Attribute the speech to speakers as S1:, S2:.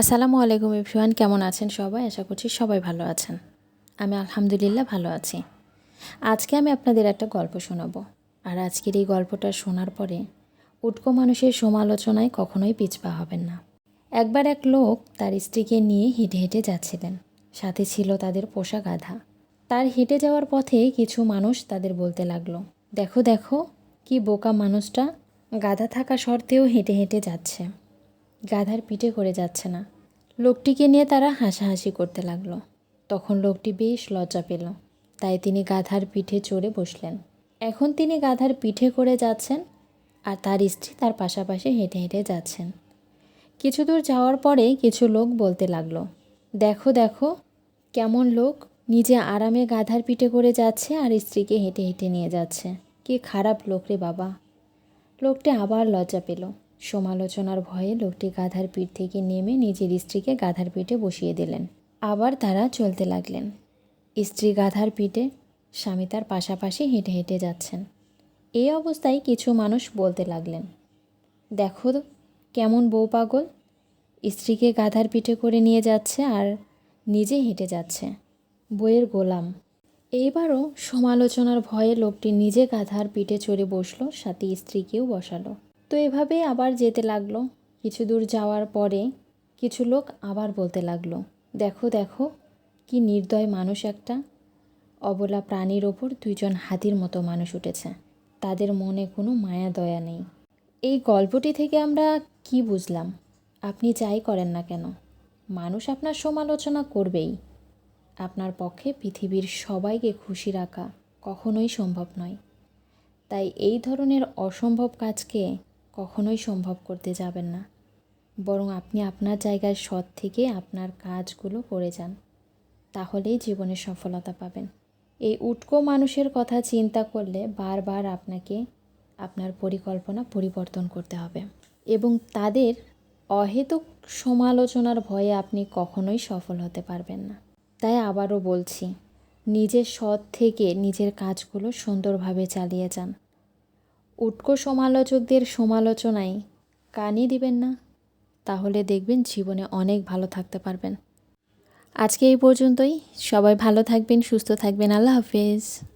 S1: আসসালামু আলাইকুম ইফরান কেমন আছেন সবাই? আশা করছি সবাই ভালো আছেন। আমি আলহামদুলিল্লাহ ভালো আছি। আজকে আমি আপনাদের একটা গল্প শোনাবো। আর আজকের এই গল্পটা শোনার পরে উটকো মানুষের সমালোচনায় কখনোই পিছপা হবেন না। একবার এক লোক তার স্ত্রীকে নিয়ে হেঁটে হেঁটে যাচ্ছিলেন। সাথে ছিল তাদের পোষা গাধা। তার হেঁটে যাওয়ার পথে কিছু মানুষ তাদের বলতে লাগল, দেখো দেখো, কি বোকা মানুষটা। গাধা থাকা সত্ত্বেও হেঁটে হেঁটে যাচ্ছে। গাধার পিঠে করে যাচ্ছে না। লোকটিকে নিয়ে তারা হাসাহাসি করতে লাগল। তখন লোকটি বেশ লজ্জা পেল। তাই তিনি গাধার পিঠে চড়ে বসলেন। এখন তিনি গাধার পিঠে করে যাচ্ছেন আর তার স্ত্রী তার পাশাপাশি হেঁটে হেঁটে যাচ্ছেন। কিছু দূর যাওয়ার পরে কিছু লোক বলতে লাগল, দেখো দেখো, কেমন লোক। নিজে আরামে গাধার পিঠে করে যাচ্ছে আর স্ত্রীকে হেঁটে হেঁটে নিয়ে যাচ্ছে। কি খারাপ লোক রে বাবা। লোকটি আবার লজ্জা পেল। সমালোচনার ভয়ে লোকটি গাধার পিঠ থেকে নেমে নিজের স্ত্রীকে গাধার পিঠে বসিয়ে দিলেন। আবার তারা চলতে লাগলেন। স্ত্রী গাধার পিঠে, স্বামী তার পাশাপাশি হেঁটে হেঁটে যাচ্ছেন। এই অবস্থায় কিছু মানুষ বলতে লাগলেন, দেখো কেমন বউ পাগল। স্ত্রীকে গাধার পিঠে করে নিয়ে যাচ্ছে আর নিজে হেঁটে যাচ্ছে। বইয়ের গোলাম। এইবারও সমালোচনার ভয়ে লোকটি নিজে গাধার পিঠে চড়ে বসল, সাথে স্ত্রীকেও বসালো। তো এভাবেই আবার যেতে লাগল। কিছু দূর যাওয়ার পরে কিছু লোক আবার বলতে লাগল, দেখো দেখো, কি নির্দয় মানুষ একটা। অবলা প্রাণীর ওপর দুইজন হাতির মতো মানুষ উঠেছে। তাদের মনে কোনো মায়া, দয়া নেই। এই গল্পটি থেকে আমরা কি বুঝলাম? আপনি যাই করেন না কেন? মানুষ আপনার সমালোচনা করবেই। আপনার পক্ষে পৃথিবীর সবাইকে খুশি রাখা কখনোই সম্ভব নয়। তাই এই ধরনের অসম্ভব কাজকে কখনোই সম্ভব করতে যাবেন না। বরং আপনি আপনার জায়গায় সৎ থেকে আপনার কাজগুলো করে যান। তাহলেই জীবনে সফলতা পাবেন। এই উটকো মানুষের কথা চিন্তা করলে বারবার আপনাকে আপনার পরিকল্পনা পরিবর্তন করতে হবে। এবং তাদের অহেতুক সমালোচনার ভয়ে আপনি কখনোই সফল হতে পারবেন না। তাই আবারও বলছি, নিজের সৎ থেকে নিজের কাজগুলো সুন্দরভাবে চালিয়ে যান। উটকো সমালোচকদের সমালোচনায় কানই দিবেন না, তাহলে দেখবেন জীবনে অনেক ভালো থাকতে পারবেন। আজকে এই পর্যন্তই। সবাই ভালো থাকবেন, সুস্থ থাকবেন। আল্লাহ হাফেজ।